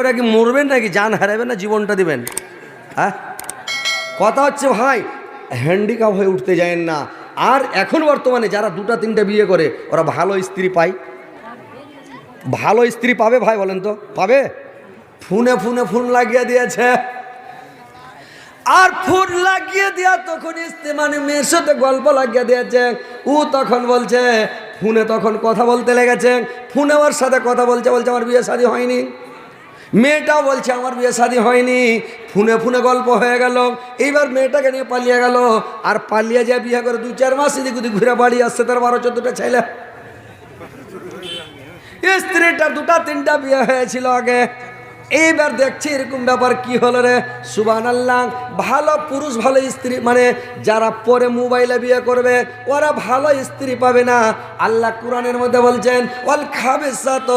করে কি মরবেন নাকি? জান হারাবেন না, জীবনটা দিবেন। হ্যাঁ? কথা হচ্ছে ভাই হ্যান্ডিক্যাপ হয়ে উঠতে যায় না। আর এখন বর্তমানে যারা দুটা, তিনটা বিয়ে করে, ওরা ভালো স্ত্রী পায়। ভালো স্ত্রী পাবে ভাই বলেন তো? পাবে? ফোনে ফোনে ফোন লাগিয়ে দিয়েছে। আর ফোন লাগিয়ে দেওয়া তখন স্ত্রী মানে মেয়ের সাথে গল্প লাগিয়ে দিয়েছে। ও তখন বলছে, ফোনে তখন কথা বলতে লেগেছে। ফোনে ওর সাথে কথা বলছে বলছে, আমার বিয়ে শাদী হয়নি। মেয়েটাও বলছে, আমার বিয়ে শাদী হয়নি। ফুনে ফুনে গল্প হয়ে গেল। এইবার মেয়েটাকে নিয়ে পালিয়ে গেল। আর পালিয়ে যায় বিয়ে করে দু চার মাস এদিক ওদিক ঘুরে বাড়ি আসছে তার বারো, চোদ্দটা ছেলে। স্ত্রীটা দুটা, তিনটা বিয়ে হয়েছিল আগে। এইবার দেখছি এরকম ব্যাপার কি হলো রে। সুবান আল্লাহ ভালো পুরুষ, ভালো স্ত্রী মানে যারা পরে মোবাইলে বিয়ে করবে, ওরা ভালো স্ত্রী পাবে না। আল্লাহ কোরআনের মধ্যে বলছেন, ওয়াল খাবিসাত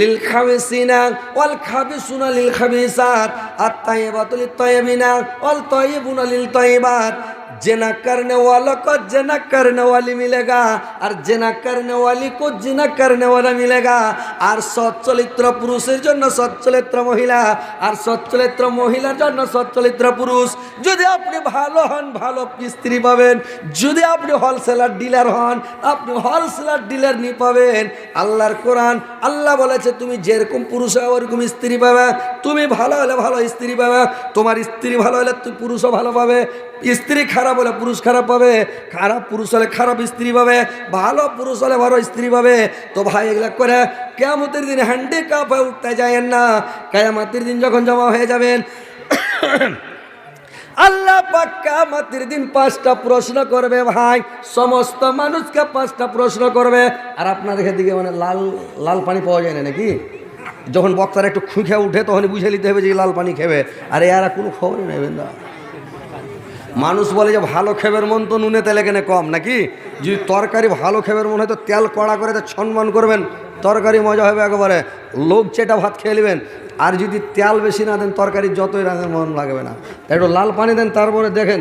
লিল খাবিসিনা, ওয়াল খাবিসুনা লিল খাবিসাত আর তাইবাতুল লিত তাইবিনা ওয়াল তাইবুনা লিল তাইবাত। जेना करने वालों को जेना करने वाली मिलेगा আর জেনা করনে ওয়ালি কো জিনা করনে ওয়ালা মিলেগা আর সচ্চরিত্র পুরুষের জন্য সচ্চরিত্র মহিলা আর সচ্চরিত্র মহিলার জন্য সচ্চরিত্র পুরুষ যদি আপনি ভালো হন ভালো স্ত্রী পাবেন যদি আপনি হোলসেলার ডিলার হন আপনি হোলসেলার ডিলার নিয়ে পাবেন আল্লাহর কোরআন আল্লাহ বলেছে তুমি যেরকম পুরুষ হবে ওরকম স্ত্রী পাবে তুমি ভালো হলে ভালো স্ত্রী পাবে তোমার স্ত্রী ভালো হলে তুই পুরুষও ভালো পাবে স্ত্রী খারাপ হলে পুরুষ খারাপ পাবে, খারাপ পুরুষ হলে খারাপ স্ত্রী পাবে, ভালো পুরুষ হলে ভালো স্ত্রী পাবে। তো ভাই, এগুলা করে কেয়ামতের দিন হ্যান্ডিক্যাপ হয়ে উঠতে যায় না। কেয়ামতের দিন যখন জমা হয়ে যাবেন, আল্লাহ পাক কিয়ামতের দিন পাঁচটা প্রশ্ন করবে ভাই। সমস্ত মানুষকে পাঁচটা প্রশ্ন করবে। আর আপনাদের দিকে মানে লাল লাল পানি পাওয়া যায় না নাকি? যখন বক্তারা একটু খুঁখে উঠে তখন বুঝে নিতে হবে যে লাল পানি খেবে। আর, এরা কোনো খবরই নেবেন না। মানুষ বলে যে ভালো খেবের মন তো নুনে তেলে কেনে কম, নাকি? যদি তরকারি ভালো খেবের মন হয় তো তেল কড়া করে তো সম্মান করবেন, তরকারি মজা হবে একেবারে। লোক চেটা ভাত খেয়ে নেবেন, আর যদি তেল বেশি না দেন, তরকারি যতই রাখেন মন লাগবে না। একটু লাল পানি দেন, তারপরে দেখেন!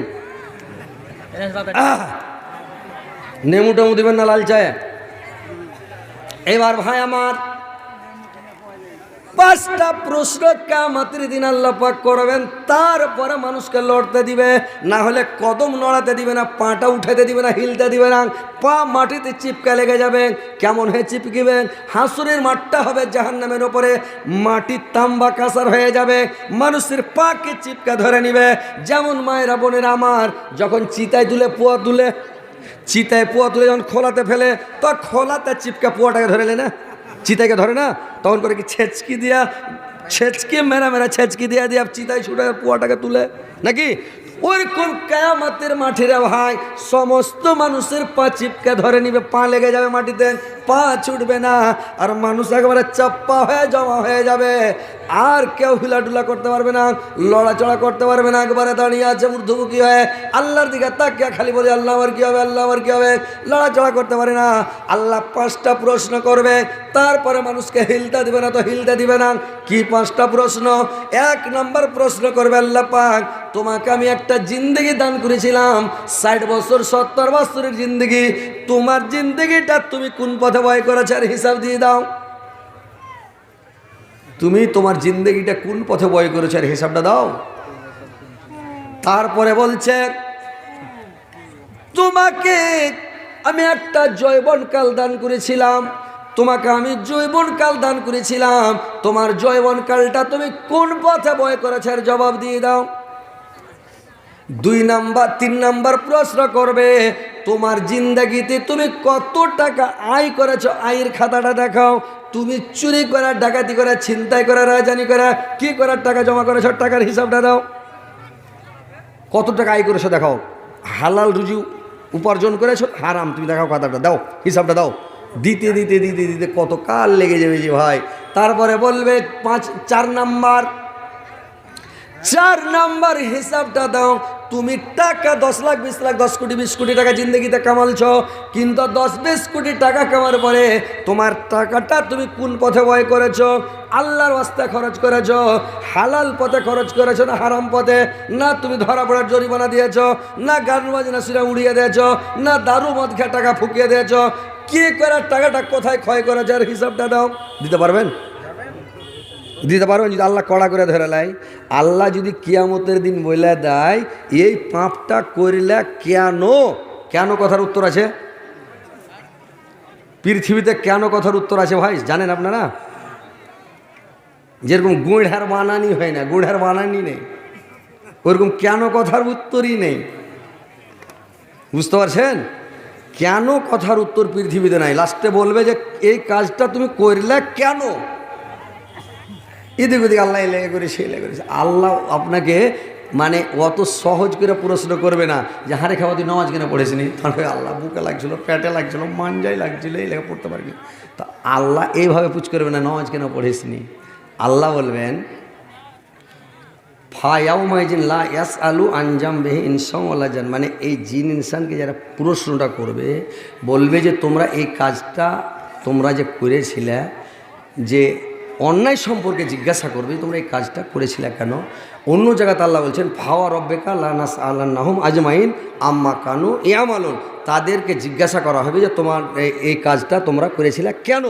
নেমু টেমু দিবেন না লাল চায়ে? এবার ভাই আমার পাঁচটা প্রশ্ন কামাতির দিন আল্লাহ পাক করবেন, তারপরে মানুষকে লড়তে দিবে, না হলে কদম নড়াতে দিবে না, পাটা উঠাতে দিবে না, হিলতে দিবে না, পা মাটিতে চিপকা লেগে যাবে, কেমন হয়ে চিপকিবেন হাসুরের মাঠটা হবে জাহান নামের ওপরে, মাটির তাম্বা কাঁসার হয়ে যাবে, মানুষের পাকে চিপকা ধরে নিবে, যেমন মায়েরা বোনের আমার, যখন চিতায় তুলে পোয়া তুলে চিতায় পোয়া তুলে যখন খোলাতে ফেলে, তো খোলাতে চিপকা পোয়াটাকে ধরে না? চিতাকে ধরে না, তখন করে কি ছেচকি দিয়া, ছেচকে, মেরা মেরা ছেচকি দিয়া দিয়া চিতায় ছুটে পুয়াটাকে তুলে। নাকি? ওইরকম মাঠে মাঠেরা ভাই সমস্ত মানুষের পা চিপকে ধরে নিবে, পা লেগে যাবে মাটিতে, পা ছুটবে না, আর মানুষ একেবারে চাপ্পা হয়ে জমা হয়ে যাবে। আর কেউ হিলাডুলা করতে পারবে না, লড়াচড়া করতে পারবে না, একবারে দাঁড়িয়ে আছে ঊর্ধ্বমুখী হয়ে। আল্লাহর দিকে তাকিয়া খালি বলে, আল্লাহ আমার কী হবে, আল্লাহ আমার কী হবে? লড়াচড়া করতে পারে না। আল্লাহ পাঁচটা প্রশ্ন করবে, তারপরে মানুষকে হিলতে দিবে না তো হিলতে দিবে না। কি পাঁচটা প্রশ্ন? এক নম্বর প্রশ্ন করবে আল্লাহ পাক, তোমাকে আমি একটা জিন্দগি দান করেছিলাম, ষাট বছর, সত্তর বছরের জিন্দগি। তোমার জিন্দগিটা তুমি কোন পথে ভয় করেছে? আর হিসাব দিয়ে দাও। তুমি তোমার জিন্দগিটা কোন পথে বয় করেছ আর হিসাবটা দাও। তারপরে বলছে, তোমাকে আমি একটা জৈবন কাল দান করেছিলাম। তোমাকে আমি জৈবন কাল দান করেছিলাম। তোমার জৈবন কালটা তুমি কোন পথে বয় করেছ আর জবাব দিয়ে দাও। দুই নাম্বার, তিন নাম্বার প্রশ্ন করবে, তোমার জিন্দগিতে তুমি কত টাকা আয় করেছ? আয়ের খাতাটা দেখাও। তুমি চুরি করা, ডাকাতি করা, ছিনতাই করা রাজানি করা, কি করার টাকা জমা করেছ টাকার হিসাবটা দাও। কত টাকা আয় করেছ দেখাও। হালাল রুজি উপার্জন করেছ? হারাম, তুমি দেখাও খাতাটা দাও, হিসাবটা দাও। দিতে দিতে দিতে দিতে কত কাল লেগে যাবে যে ভাই। তারপরে বলবে, পাঁচ, চার নাম্বার। চার নাম্বার হিসাবটা দাও। তুমি টাকা দশ লাখ, বিশ লাখ, দশ কোটি, বিশ কোটি টাকা জিন্দগিতে কামালছ, কিন্তু দশ, বিশ কোটি টাকা কামার পরে তোমার টাকাটা তুমি কোন পথে ব্যয় করেছ? আল্লাহর রাস্তা খরচ করেছ, হালাল পথে খরচ করেছ না হারাম পথে? না তুমি ধরা পড়ার জরিমানা দিয়েছ, না গান বাজনা সিরা উড়িয়ে দিয়েছ, না দারু মদ খেয়ে টাকা ফুকিয়ে দিয়েছ। কে করার টাকাটা কোথায় ক্ষয় করেছে? আর হিসাবটা দাও। দিতে পারবেন? দিতে পারবেন যদি আল্লাহ কড়া করে ধরে লাই। আল্লাহ যদি কিয়ামতের দিন বলে দেয়, এই পাপটা করলে কেন? কেন কথার উত্তর আছে? পৃথিবীতে কেন কথার উত্তর আছে ভাই? জানেন আপনারা? যেরকম গুড়ের বানানি হয় না, গুড়ের বানানি নেই। ওরকম কেন কথার উত্তরই নেই। বুঝতে পারছেন? কেন কথার উত্তর পৃথিবীতে নাই? লাস্টে বলবে যে, এই কাজটা তুমি করলে কেন? এদিক ওদিক আল্লাহ এই লেগে করে সেই লেগে করেছে আল্লাহ আপনাকে মানে অত সহজ করে প্রশ্ন করবে না যে, হারে খাওয়া নামাজ কিনে পড়েছিনি তাহলে আল্লাহ বুকে লাগছিল, পেটে লাগছিল মাঞ্জাই লাগছিল, এই লেখা পড়তে পারবি তা আল্লাহ এইভাবে পুচ করবে না, নামাজ কেন পড়েছিনি আল্লাহ বলবেন, ফায়াউমাইজিন লা ইয়াস আলু আঞ্জাম বেহে ইনসাম জান মানে এই জিন ইনসানকে যারা প্রশ্নটা করবে, বলবে যে, তোমরা এই কাজটা, তোমরা যে করেছিলে, যে অন্যায় সম্পর্কে জিজ্ঞাসা করবে, তোমরা এই কাজটা করেছিলে কেন? অন্য জায়গাতে আল্লাহ বলছেন, ফাওয়া রব্বেকা লানাস আল্লাহ নাহম আজমাইন আম্মা কানু ইয়ামালুন। তাদেরকে জিজ্ঞাসা করা হবে যে, তোমার এই কাজটা তোমরা করেছিলে কেন?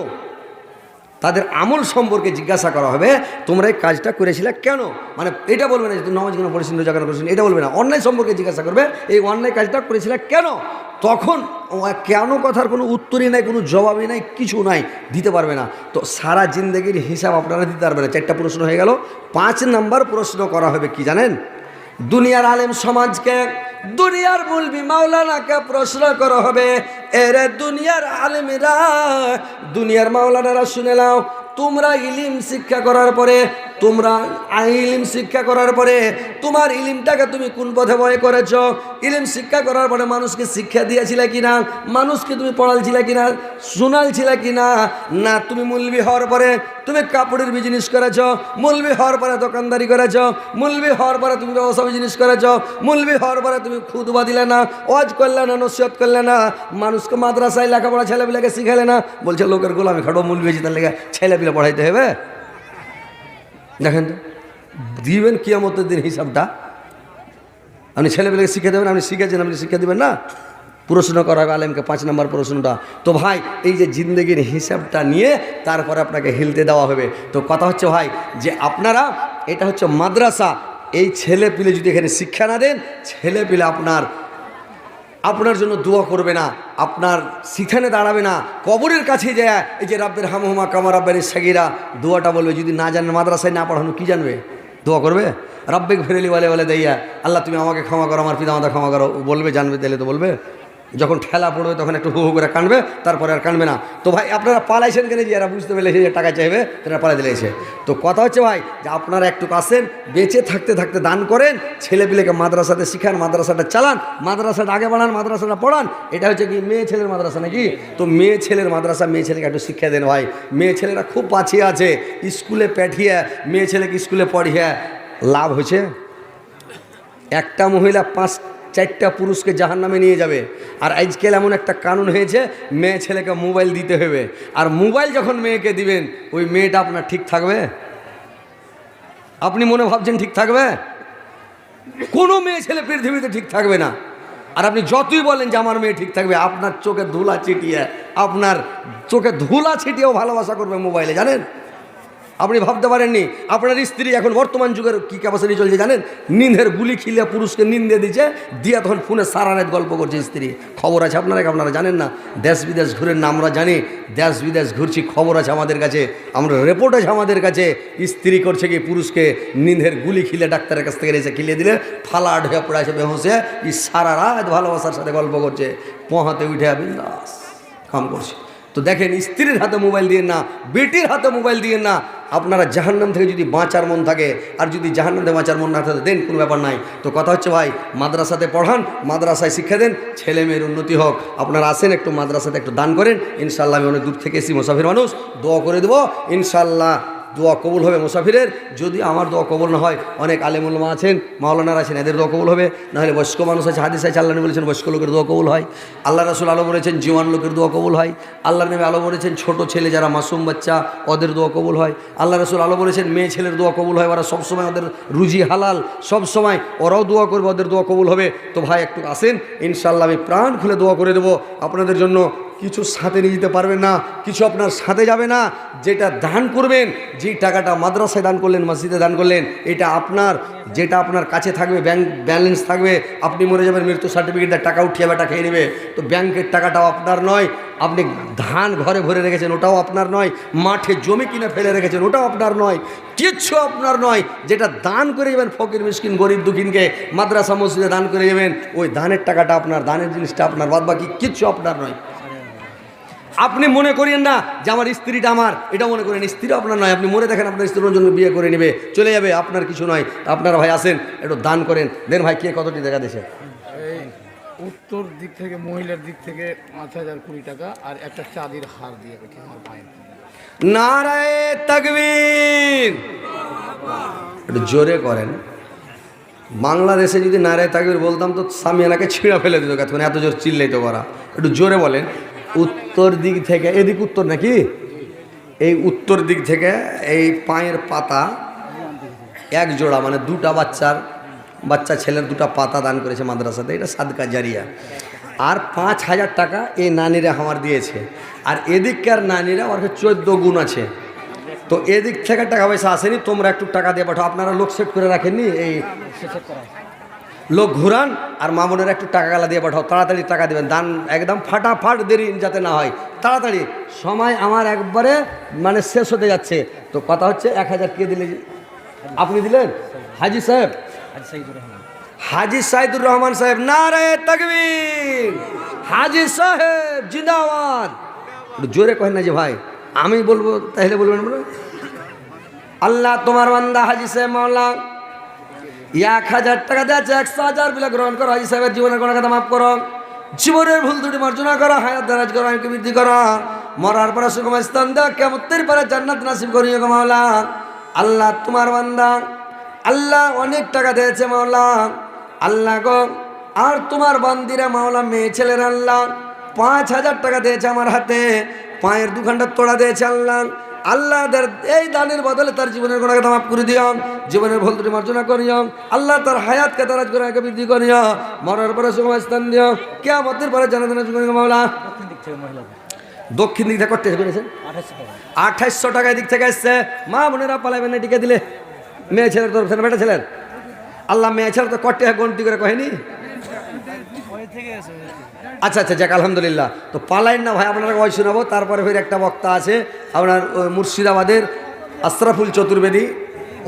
তাদের আমল সম্পর্কে জিজ্ঞাসা করা হবে, তোমরা এই কাজটা করেছিলে কেন? মানে এটা বলবে না যে নামাজ কেন পড়েছিল রোজা কেন এটা বলবে না। অন্যায় সম্পর্কে জিজ্ঞাসা করবে, এই অন্যায় কাজটা করেছিলে কেন? তখন কেন কথার কোনো উত্তরই নাই, কোনো জবাবই নাই, কিছু নাই, দিতে পারবে না। তো সারা জিন্দগির হিসাব আপনারা দিতে পারবে না। চারটা প্রশ্ন হয়ে গেল। পাঁচ নাম্বার প্রশ্ন করা হবে কি জানেন? দুনিয়ার আলেম সমাজকে, দুনিয়ার মুলবি মাওলানাকে প্রশ্ন করা হবে এরে দুনিয়ার আলেমেরা দুনিয়ার মাওলানারা শুনে নাও তোমরা ইলিম শিক্ষা করার পরে তোমরা ইলিম শিক্ষা করার পরে তোমার ইলিমটাকে তুমি কোন পথে ভয় করেছ? ইলিম শিক্ষা করার পরে মানুষকে শিক্ষা দিয়েছিলে কিনা? মানুষকে তুমি পড়ালছিলে কিনা? শোনালছিলে কিনা? না, তুমি মুলবি হওয়ার পরে তুমি কাপড়ের বিজনেস করেছ, মুলবি হওয়ার পরে দোকানদারি করেছ, মুলবি হওয়ার পরে তুমি ব্যবসা বিজনেস করেছ, মুলবি হওয়ার পরে তুমি খুদবা দিলে না, ওয়াজ করলে না, নসিহত করলে না, মানুষকে মাদ্রাসায় লেখাপড়া ছেলেপিলাকে শিখালে না, বলছে, লোকের গোলামি খাটো মূল বেশি তার লেগে ছেলেপিলা পড়াইতে হবে। দেখেন, দিবেন কিয়ামতের দিন হিসাবটা, আপনি ছেলেপেলেকে শিখে দেবেন, আপনি শিখেছেন, আপনি শিখে দেবেন না? প্রশ্ন করা হবে, আলেমকে পাঁচ নম্বর প্রশ্নটা। তো ভাই, এই যে জিন্দগির হিসাবটা নিয়ে তারপরে আপনাকে হিলতে দেওয়া হবে। তো কথা হচ্ছে ভাই, যে আপনারা, এটা হচ্ছে মাদ্রাসা, এই ছেলে পিলে যদি এখানে শিক্ষা না দেন ছেলে পিলে আপনার আপনার জন্য দোয়া করবে না, আপনার সেখানে দাঁড়াবে না, কবরের কাছে যায়, এই যে রাব্বের হামহমা কামার রাব্বের সাগিরা, দোয়াটা বলবে, যদি না জানেন মাদ্রাসায় না পড়ানো, কি জানবে? দোয়া করবে? রাব্বেক ফেরেলি বলে বলে দেয়া আল্লাহ তুমি আমাকে ক্ষমা করো, আমার পিতা মাতা ক্ষমা করো বলবে, জানবে তাহলে তো বলবে। যখন ঠেলা পড়বে তখন একটু হু হু করে কানবে, তারপরে আর কানবে না। তো ভাই, আপনারা পালাইছেন কেন যে এরা বুঝতে পেরেছে যে টাকা চাইবে, তারা পালাই দিলেছে তো কথা হচ্ছে ভাই, যে আপনারা একটু আসেন, বেঁচে থাকতে থাকতে দান করেন, ছেলেপিলেকে মাদ্রাসাতে শিখান, মাদ্রাসাটা চালান, মাদ্রাসাটা আগে বাড়ান মাদ্রাসাটা পড়ান, এটা হচ্ছে কি মেয়ে ছেলের মাদ্রাসা নাকি? তো মেয়ে ছেলের মাদ্রাসা, মেয়ে ছেলেকে একটু শিক্ষা দেন ভাই। মেয়ে ছেলেরা খুব পাছিয়ে আছে, স্কুলে পাঠিয়ে, মেয়ে ছেলেকে স্কুলে পড়িয়ে, লাভ হয়েছে? একটা মহিলা পাঁচ চারটা পুরুষকে জাহান নামে নিয়ে যাবে। আর আজকাল এমন একটা কানুন হয়েছে, মেয়ে ছেলেকে মোবাইল দিতে হবে। আর মোবাইল যখন মেয়েকে দিবেন, ওই মেয়েটা আপনার ঠিক থাকবে? আপনি মনে ভাবছেন ঠিক থাকবে? কোনো মেয়ে ছেলে পৃথিবীতে ঠিক থাকবে না। আর আপনি যতই বলেন যে আমার মেয়ে ঠিক থাকবে, আপনার চোখে ধুলা ছিটিয়ে, আপনার চোখে ধুলা ছিটিয়েও ভালোবাসা করবে মোবাইলে, জানেন? আপনি ভাবতে পারেননি, আপনার স্ত্রী এখন বর্তমান যুগের কী ক্যাপাসিটি চলছে জানেন? নিন্দের গুলি খিলে পুরুষকে নিন্দে দিচ্ছে দিয়ে তখন ফোনে সারা গল্প করছে স্ত্রী। খবর আছে আপনারা আপনারা জানেন না? দেশ বিদেশ ঘুরে না, আমরা জানি, দেশ বিদেশ ঘুরছি, খবর আছে আমাদের কাছে, আমরা রিপোর্ট আছে আমাদের কাছে, স্ত্রী করছে কি পুরুষকে নিন্দের গুলি খিলে ডাক্তারের কাছ থেকে এসে খিলে দিলে ফালাট হয়ে পড়ে আছে বেহসে ই সারা রাত ভালোবাসার সাথে গল্প করছে। পোহাতে উঠে বিন্দাস, কাম করছে। তো দেখেন, স্ত্রীর হাতে মোবাইল দিয়ে না, বেটির হাতে মোবাইল দিয়ে না, আপনারা জাহান্নাম থেকে যদি বাঁচার মন থাকে, আর যদি জাহান্নাম থেকে বাঁচার মন না থাকে, দেন কোনো ব্যাপার নাই। তো কথা হচ্ছে ভাই, মাদ্রাসাতে পড়ান, মাদ্রাসায় শিক্ষা দেন, ছেলে মেয়ের উন্নতি হোক। আপনারা আসেন, একটু মাদ্রাসাতে একটু দান করেন ইনশাল্লাহ আমি অনেক দূর থেকে এসি মোসাফির মানুষ, দোয়া করে দেবো ইনশাল্লাহ দোয়া কবুল হবে মুসাফিরের। যদি আমার দোয়া কবুল না হয়, অনেক আলেমুলমা আছেন, মাওলানার আছেন, এদের দোয়া কবুল হবে। নাহলে বয়স্ক মানুষ আছে, হাদিস আছে আল্লাহ বলেছেন বয়স্ক লোকের দোয়া কবুল হয়। আল্লাহ রাসুল আলো বলেছেন জীবন লোকের দোয়া কবুল হয়। আল্লাহ নবী আলো বলেছেন, ছোট ছেলে যারা মাসুম বাচ্চা, ওদের দোয়া কবুল হয়। আল্লাহ রাসুল আলো বলেছেন, মেয়ে ছেলের দোয়া কবুল হয়, ওরা সবসময় ওদের রুজি হালাল, সব সময় ওরাও দোয়া করবে, ওদের দোয়া কবুল হবে। তো ভাই, একটু আসেন ইনশাল্লাহ আমি প্রাণ খুলে দোয়া করে দেবো আপনাদের জন্য। কিছু সাথে নিয়ে যেতে পারবেন না, কিছু আপনার সাথে যাবে না। যেটা দান করবেন, যেই টাকাটা মাদ্রাসায় দান করলেন, মসজিদে দান করলেন, এটা আপনার, যেটা আপনার কাছে থাকবে, ব্যাংক ব্যালেন্স থাকবে, আপনি মরে যাবেন, মৃত্যু সার্টিফিকেটের টাকা উঠিয়ে বেটা খেয়ে নেবে। তো ব্যাংকের টাকাটাও আপনার নয়, আপনি ধান ঘরে ভরে রেখেছেন, ওটাও আপনার নয়, মাঠে জমি কিনে ফেলে রেখেছেন, ওটাও আপনার নয়, কিচ্ছু আপনার নয়। যেটা দান করে যাবেন ফকির, মিসকিন, গরিব, দুঃখিনকে, মাদ্রাসা, মসজিদে দান করে যাবেন, ওই দানের টাকাটা আপনার, দানের জিনিসটা আপনার বাদ বাকি কিচ্ছু আপনার নয়। আপনি মনে করেন না যে আমার স্ত্রীটা আমার। এটা মনে করেন স্ত্রী আপনার নয়। আপনি মনে দেখেন আপনার স্ত্রীর জন্য বিয়ে করে নেবে। চলে যাবে আপনার কিছু নয়। আপনার ভাই আসেন একটু দান করেন। দেন ভাই কে কতটি দেখা দিয়েছে? এই উত্তর দিক থেকে মহিলার দিক থেকে পাঁচ হাজার কুড়ি টাকা আর একটা চাঁদির হার দিয়ে আমার পায়ের নারায় তাকবীর! একটু জোরে করেন। বাংলাদেশে যদি নারায় তাকবীর বলতাম তো সামিয়ানাকে ছিঁড়া ফেলে দিত এত জোর চিল্লাইতো করা একটু জোরে বলেন। উত্তর দিক থেকে, এদিক উত্তর নাকি? এই উত্তর দিক থেকে এই পায়ের পাতা এক জোড়া মানে দুটা বাচ্চার, বাচ্চা ছেলের দুটা পাতা দান করেছে মাদ্রাসাতে, এটা সাদকা জারিয়া। আর পাঁচ হাজার টাকা এই নানিরা আমার দিয়েছে। আর এদিককার নানিরা কাছে চোদ্দ গুণ আছে। তো এদিক থেকে টাকা পয়সা আসেনি, তোমরা একটু টাকা দিয়ে পাঠাও। আপনারা লোক সেট করে রাখেননি? এই লোক ঘুরান আর মামুনের একটু টাকা গালা দিয়ে পাঠাও, তাড়াতাড়ি টাকা দেবেন, দান একদম ফাটাফাট দেরি যাতে না হয়। তাড়াতাড়ি, সময় আমার একবারে মানে শেষ হতে যাচ্ছে। তো কথা হচ্ছে এক হাজার কে দিলে? আপনি দিলেন? হাজি সাহেব। হাজি সাইদুর রহমান সাহেব, নারে তকবীর। হাজি সাহেব, জিন্দাবাদ। জোরে কহেন না যে ভাই, আমি বলব, তাহলে বলবেন বলো আল্লাহ তোমার বান্দা হাজি সাহেব মাওলা এক হাজার টাকা দিয়েছে একশো হাজার বিলে গ্রহণ করো, হাজি সাহেবের জীবনের কোনো কথা মাফ করো। জীবনের ভুল দুটি মার্জনা করো, হায়াত দারাজ করো আমি বৃদ্ধি করো। মরার পরে সুগম স্থান দাও কেমতের পরে জান্নাত নাসিব করি মাওলা। আল্লাহ তোমার বান্দা, আল্লাহ অনেক টাকা দিয়েছে মাওলা। আল্লাহ গো, আর তোমার বান্দিরা মাওলা, মেয়ে ছেলের আল্লাহ, পাঁচ হাজার টাকা দিয়েছে আমার হাতে, পায়ের দু ঘণ্টা তোড়া দিয়েছে আল্লাহ। আল্লাহ এই দানের বদলে তার জীবনের কোনো কথা মাফ করে দিও। জীবনের ভুল ত্রুটি মার্জনা করিও। আল্লাহ তার হায়াতকে তারাজ করে একে বৃদ্ধি করিও। মরার পরে সুগম স্থান দিও। কেমতের পরে জানা সুগম মাওলা। দক্ষিণ দিক থেকে করতে পেরেছেন আঠাইশশো টাকা। দিক থেকে এসছে মা বোনেরা পালাবেন না টিকে দিলে। মেয়ে ছেলের তরফ থেকে বেটা ছেলের। আল্লাহ মেয়ে ছেলে তো কটে গন্তি করে কহেনি? আচ্ছা আচ্ছা যাক, আলহামদুলিল্লাহ। তো পালাইন না ভাই, আপনারা ওই শোনাবো। তারপরে ফের একটা বক্তা আছে, আপনার মুর্শিদাবাদের আশরাফুল চতুর্বেদী।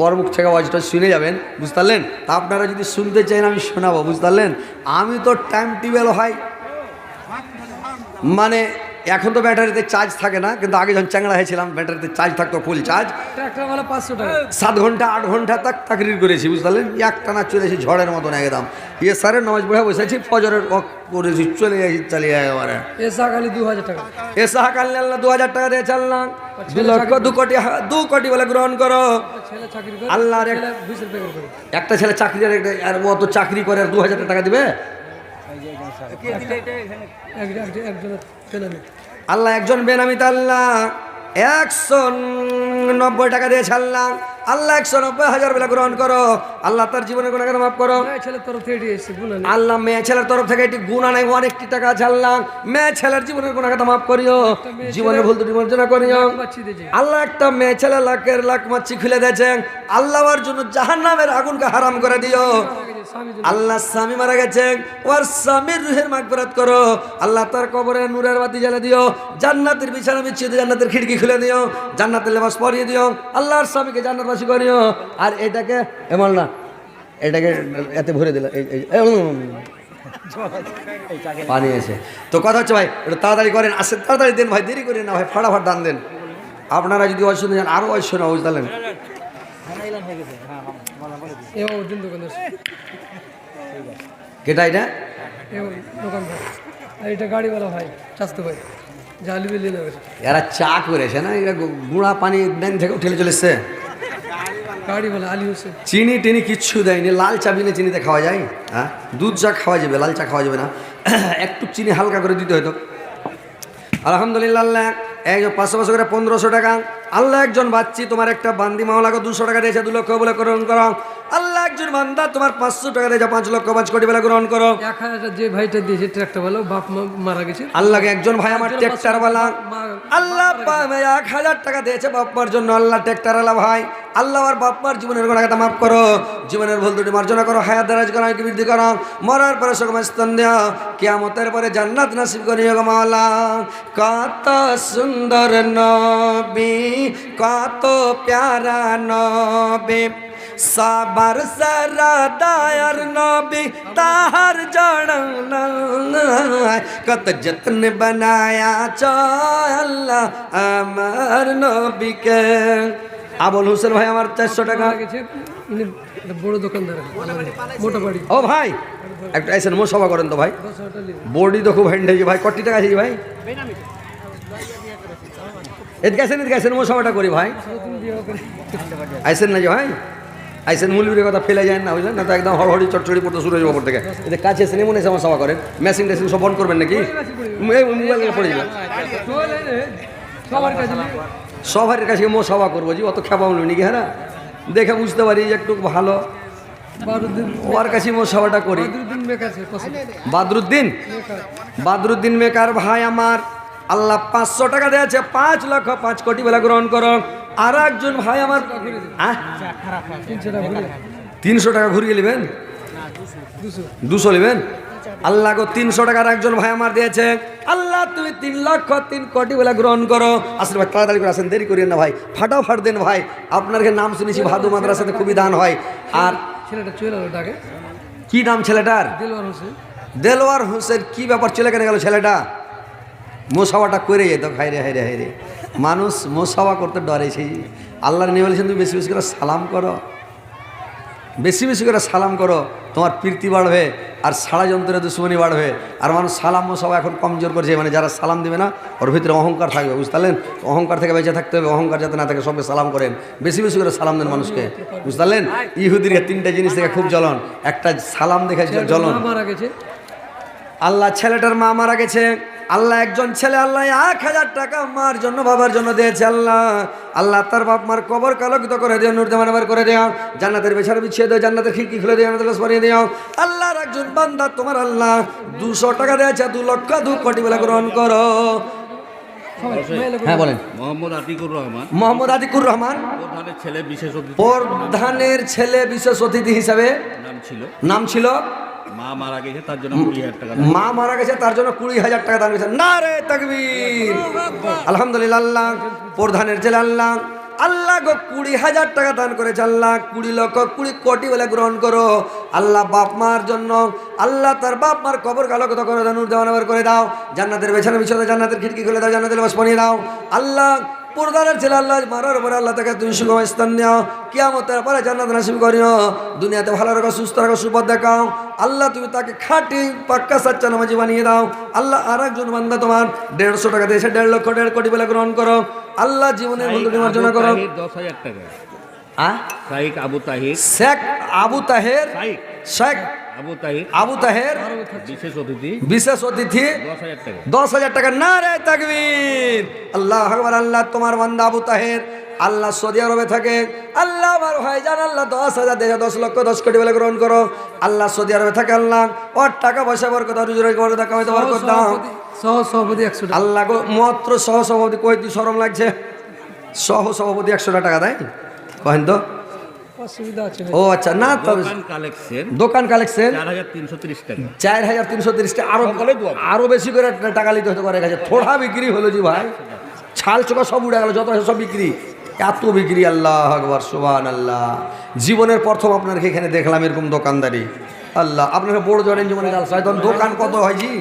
ওর মুখ থেকে ওয়াজটা শুনে যাবেন, বুঝতে পারলেন? তা আপনারা যদি শুনতে চান আমি শোনাবো, বুঝতে পারলেন? আমি তো টাইম টেবিল হয় মানে এখন তো ব্যাটারিতে চার্জ থাকে না কিন্তু আগে যখন চ্যাংড়া হয়েছিলাম ব্যাটারিতে চার্জ থাকতো ফুল চার্জ পাঁচশো টাকা। সাত ঘণ্টা আট ঘণ্টা তাক তাকরির করেছি বুঝতে এক টানা চলেছি ঝড়ের মতন একদম। ইয়ে স্যারের নামাজ পড়ে বসেছি ফজরের করেছি চলে গেছি চালিয়ে একেবারে। এসা খালি দু হাজার টাকা। এ সাহাকাল আল্লাহ দু হাজার টাকা দিয়ে চাললাম। দু লক্ষ দু কোটি দু কোটি বলে গ্রহণ করো। আল্লাহর রুপিয়া করে। একটা ছেলে চাকরি আর একটা- আর ও তো চাকরি করে আর দু হাজার টাকা দিবে এক- এক- একজনের ছেলে মেয়ে আল্লাহ একজন বেনামিত আল্লাহ। একশো নব্বই টাকা দিয়ে ছাড়লাম আল্লাহ একশো নব্বই হাজার বেলা গ্রহণ করো। আল্লাহ তার জীবনের কোনো মাফ করো। ছেলের তরফ থেকে এটি আল্লাহ মেয়ে ছেলের তরফ থেকে একটি গুণা নাই অনেকটি টাকা ছাড়লাম মেয়ে ছেলের জীবনের কোনো কথা মাফ করিও। জীবনের ভুল ত্রুটি মার্জনা করিও। আল্লাহ একটা মেয়ে ছেলে লাখের লাখ মাছি খুলে দিয়েছেন। আল্লাহর জন্য জাহান নামের আগুনকে হারাম করে দিও। আল্লাহ স্বামী মারা গেছেন ওর স্বামীর রুহের মাগফিরাত করো আল্লাহ তার কবরে নূরের বাতি জ্বালে দিও জান্নাতের বিছানা বিছিয়ে দিও জান্নাতের খিড়কি খুলে দিও জান্নাতের লেবাস পরিয়ে দিও আল্লাহর স্বামীকে জান্নাত জান্নাতবাসী করিও আর এটাকে এমন না এটাকে এতে ভরে দিল পানি এসে তো কথা হচ্ছে ভাই একটু তাড়াতাড়ি করেন আসে তাড়াতাড়ি দেন ভাই দেরি করেন না ভাই ফাটাফাট দান দেন আপনারা যদি শুনে যান আরও এ ও দিন দোকানদার কেটা এটা? এটা গাড়িওয়ালা ভাই চাস্তো ভাই জালি বিলি নেবে। এরা চা করেছে না? এরা গুঁড়া পানি ব্যাংক থেকে ঠেলে চলেছে। চিনি টিনি কিচ্ছু দেয়নি। লাল চা বিনে চিনিতে খাওয়া যায় হ্যাঁ? দুধ চা খাওয়া যাবে লাল চা খাওয়া যাবে না। একটু চিনি হালকা করে দিতে হতো আলহামদুলিল্লাহ একজন পাঁচশো পাঁচশো করে পনেরোশো টাকা। আল্লাহ একজন বাচ্চি তোমার একটা বান্দি মাওলাকে দুশো টাকা দিয়েছে দু লক্ষ বলে করণ করো একজন বান্দা তোমার পাঁচশো টাকা যা পাঁচ লক্ষ পাঁচ কোটি বেলা গ্রহণ করো। এক হাজার যে ভাইটা দিয়েছে ট্রাক্টর ভালো বাপ মা মারা গেছে। আল্লাহকে একজন ভাই আমার ট্রেক্টর বালা। আল্লাহ এক হাজার টাকা দিয়েছে বাপ্পার জন্য আল্লাহ ট্রেক্টর আলা ভাই। আল্লাহ আর বাপ্পার জীবনের গোনাগাতা মাফ করো। জীবনের ভুল দুটি মার্জনা করো হায়াত দারাজ করো আয়কে বৃদ্ধি করো। মরার পরে সকম স্তন দেও কিয়ামতের পরে জান্নাত নাসিব করিও গো মাওলা। কত সুন্দর নবী কত প্যারা নবী। সাবার সারা দায়ার নবী তাহার জড়াই কত যত্ন বানায়া চয় আল্লাহ আমার নবীকে। আবুল হোসেন ভাই আমার চারশো টাকা। বড় দোকানদার মোটা বাড়ি। ও ভাই একটা আইসেন মো সভা করেন তো ভাই। বডি তো খুব হ্যান্ডেজি ভাই কটি টাকা আছে ভাই? এদিকে আসেন এদিকে আসেন মো সভাটা করি ভাই। আইসেন না যে ভাই? আইসেন মুলবির কথা ফেলে যায় না বুঝলেন? না তো একদম হড়হড়ি চটচড়ি পড়তে শুরু হয়ে থেকে। এদের কাছে এসে মনে এসে আমার সভা করেন মেশিন টেশিন সব বন্ধ করবেন নাকি? মোবাইল পড়ে যাবে চলে সবার কাছে মো সভা করব জি অত খেপা খেপাম নাকি হ্যাঁ দেখে বুঝতে পারি যে একটু ভালো। ওর কাছে মো সভাটা করি। বাদরুদ্দিন বাদরুদ্দিন? মেকার ভাই আমার। আল্লাহ পাঁচশো টাকা দিয়েছে পাঁচ লক্ষ পাঁচ কোটি বেলা গ্রহণ করো। আর একজন ভাই আমার? তিনশো টাকা ঘুরিয়ে নেবেন? দুশো নেবেন? আল্লাহ গো তিনশো টাকার একজন ভাই আমার দিয়েছে। আল্লাহ তুমি তিন লক্ষ তিন কোটি বেলা গ্রহণ করো। আসলে ভাই তাড়াতাড়ি করে আসেন দেরি করিয়েন না ভাই। ফাটাফাট দেন ভাই। আপনার নাম শুনেছি ভাদু মাদ্রাসাতে খুবই দান হয়। আর ছেলেটা চলে এলো কি নাম ছেলেটার? দিলওয়ার হোসেন। দেলোয়ার হোসেন কি ব্যাপার চলে কেন গেল ছেলেটা? মোসাওয়াটা করে যেত হাইরে হাইরে হাইরে মানুষ মোসাওয়া করতে ডরে সেই আল্লাহর নিয়ে বলেছেন তুমি বেশি বেশি করে সালাম করো। বেশি বেশি করে সালাম করো তোমার প্রীতি বাড়বে আর সারা যন্ত্রে দুশ্মনী বাড়বে। আর মানুষ সালাম মোসাওয়া এখন কমজোর করছে মানে যারা সালাম দেবে না ওর ভিতরে অহংকার থাকবে বুঝতে পারলেন? অহংকার থেকে বেঁচে থাকতে হবে অহংকার যাতে না থাকে সবকে সালাম করেন। বেশি বেশি করে সালাম দেন মানুষকে বুঝতে পারলেন? ইহুদির তিনটা জিনিস থেকে খুব জ্বলন। একটা সালাম দেখে জ্বলন। আল্লাহ ছেলেটার মা মারা গেছে। আল্লাহ একজন ছেলে আল্লাহ এক হাজার টাকা মার জন্য বাবার জন্য দিয়েছে আল্লাহ। আল্লাহ তার বাপ মার কবর কালকিত করে দিও মানাবার করে দেও জান্নাতের বেছার বিছিয়ে দেও জান্নাতের খিড়কি খুলে দিও জান্নাতের সরিয়ে দিও। আল্লাহর একজন বান্দা তোমার আল্লাহ দুশো টাকা দিয়েছে দু লক্ষ দু কোটি বেলা গ্রহণ করো। হ্যাঁ বলেন। মোহাম্মদ আতিকুর রহমান। মোহাম্মদ আদিকুর রহমান। প্রধানের ছেলে বিশেষ অতিথি। প্রধানের ছেলে বিশেষ অতিথি হিসাবে নাম ছিল। নাম ছিল মা মারা গেছে, তার জন্য কুড়ি হাজার টাকা দান করেছে। না রে তাকবীর। আলহামদুলিল্লাহ প্রধানের ছেলে আল্লাহ। আল্লাহ গো, কুড়ি হাজার টাকা দান করেছে আল্লাহ। কুড়ি লক্ষ, কুড়ি কোটি বলে গ্রহণ করো। আল্লাহ বাপ মার জন্য, আল্লাহ তার বাপ মার কবর কালকত করে দাও করে দাও। জান্নাতের বেছানা বিছানা জান্নাতের খিড়কি খুলে দাও, জান্নাতের বাস বানিয়ে দাও। আল্লাহ পর্দারের ছেলে আল্লাহ মারার পরে আল্লাহ তাকে তুমি সুগম স্থান নেও কিয়ামতের পরে জান্নাত নাসিব করিও দুনিয়াতে ভালো রাখো সুস্থ রাখো সুপথ দেখাও। আল্লাহ তুমি তাকে খাঁটি পাক্কা সাচ্চা নামাজি বানিয়ে দাও। আল্লাহ আর একজন বান্দা তোমার দেড়শো টাকা দিয়েছে দেড় লক্ষ দেড় কোটি বলে গ্রহণ করো। আল্লাহ জীবনের বন্ধু মার্জনা করো। দশ হাজার টাকা? আবু তাহির। শেখ আবু তাহের শেখ আবু তাহের। বিশেষ অতিথি। বিশেষ অতিথি। দশ হাজার টাকা। না রে তাকবীর। আল্লাহ আকবার আল্লাহ তোমার বান্দা আবু তাহের। আল্লাহ সৌদি আরবে থাকে। আল্লাহ আমার ভাই জান আল্লাহ দশ হাজার দশ লক্ষ দশ কোটি বলে গ্রহণ করো। আল্লাহ সৌদি আরবে থাকে আল্লাহ। ওর টাকা পয়সা কামাইতে সহ সভাপতি একশো টাকা। আল্লাহ গো মাত্র সহ সভাপতি তুই সরম লাগছে? সহ সভাপতি একশো টাকা দেয় কহেন তো। ও আচ্ছা না তবে দোকান কালেকশন দোকান কালেকশন? চার হাজার তিনশো তিরিশ টাকা। আরও আরও বেশি করে টাকা নিতে হতে পারে কাছে থোড়া বিক্রি হলো জি ভাই। ছাল চোখা সব উড়ে গেল যত সব বিক্রি। এত বিক্রি আল্লাহ আকবর সোহান আল্লাহ জীবনের প্রথম আপনাকে এখানে দেখলাম এরকম দোকানদারি। আল্লাহ আপনারা বড় জনেন জীবনে জালসা তখন দোকান কত হয় জি?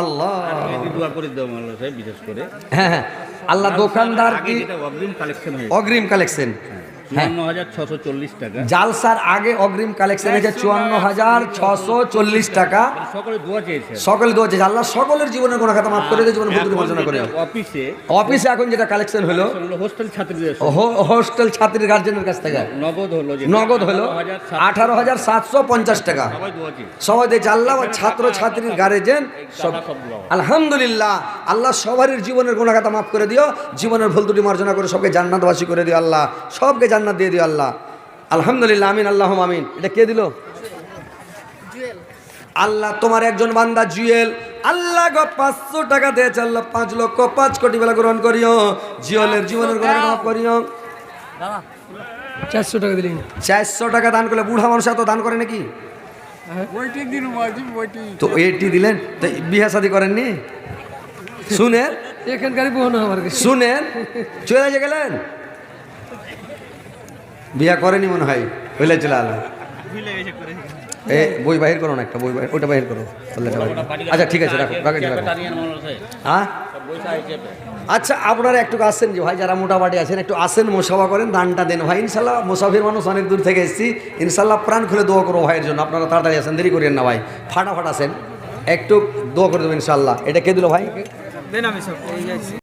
আল্লাহ। হ্যাঁ হ্যাঁ। আল্লাহ দোকানদার কি অগ্রিম কালেকশন হ্যাঁ। চুয়ান্ন হাজার ছশো চল্লিশ টাকা। জালসার আগে অগ্রিম কালেকশন হয়েছে চুয়ান্ন হাজার ছশো চল্লিশ টাকা। সকলে দোয়া চেয়েছে। সকলে দোয়া চাইছে আল্লাহ সকলের কোনো মাফ করে দিয়ে জীবনে করে অফিসে অফিসে এখন যেটা কালেকশন হলো হোস্টেল ছাত্রীদের হোস্টেল ছাত্রীর গার্জেনের কাছ থেকে। নগদ হলো নগদ হলো আঠারো হাজার সাতশো পঞ্চাশ টাকা। সবাই দোয়া চেয়েছে। সবাই দিয়েছে আল্লাহ ছাত্র ছাত্রীর গার্জেন সব। আলহামদুলিল্লাহ। আল্লাহ সবারই জীবনের গুণাগাতা মাফ করে দিও। জীবনের ভুল দুটি মার্জনা করে সবকে জান্নাতবাসী করে দিও আল্লাহ। সবকে জান্নাত দিয়ে দিও আল্লাহ। আলহামদুলিল্লাহ আমিন আল্লাহ আমিন। এটা কে দিল? আল্লাহ তোমার একজন বান্দা জুয়েল। আল্লাহ গো পাঁচশো টাকা দিয়েছে আল্লাহ পাঁচ লক্ষ পাঁচ কোটি বেলা গ্রহণ করিও। জিওলের জীবনের গ্রহণ করিও। চারশো টাকা দিলেন চারশো টাকা দান করলে বুড়া মানুষ এত দান করে নাকি? তো এইটি দিলেন? তো বিয়ে শাদি করেননি? শুনেন। এখানকারই বহন আমার শুনেন। চলে গেলেন? বিয়া করেনি মনে হয়? হইলে চলে আলো। এ বই বাহির করো না একটা বই বাহির ওটা বাহির করো। আচ্ছা ঠিক আছে রাখো রাখো হ্যাঁ? আচ্ছা আপনারা একটু আসেন যে ভাই যারা মোটামুটি আছেন একটু আসেন মোসাফা করেন দানটা দেন। ভাই ইনশাল্লাহ মোসাফির মানুষ অনেক দূর থেকে এসেছি। ইনশাল্লাহ প্রাণ খুলে দোয়া করব ভাইয়ের জন্য। আপনারা তাড়াতাড়ি আসেন দেরি করেন না ভাই। ফাটাফাট আসেন। একটু দোয়া করে দেবেন ইনশাল্লাহ। এটা কে দিল ভাই?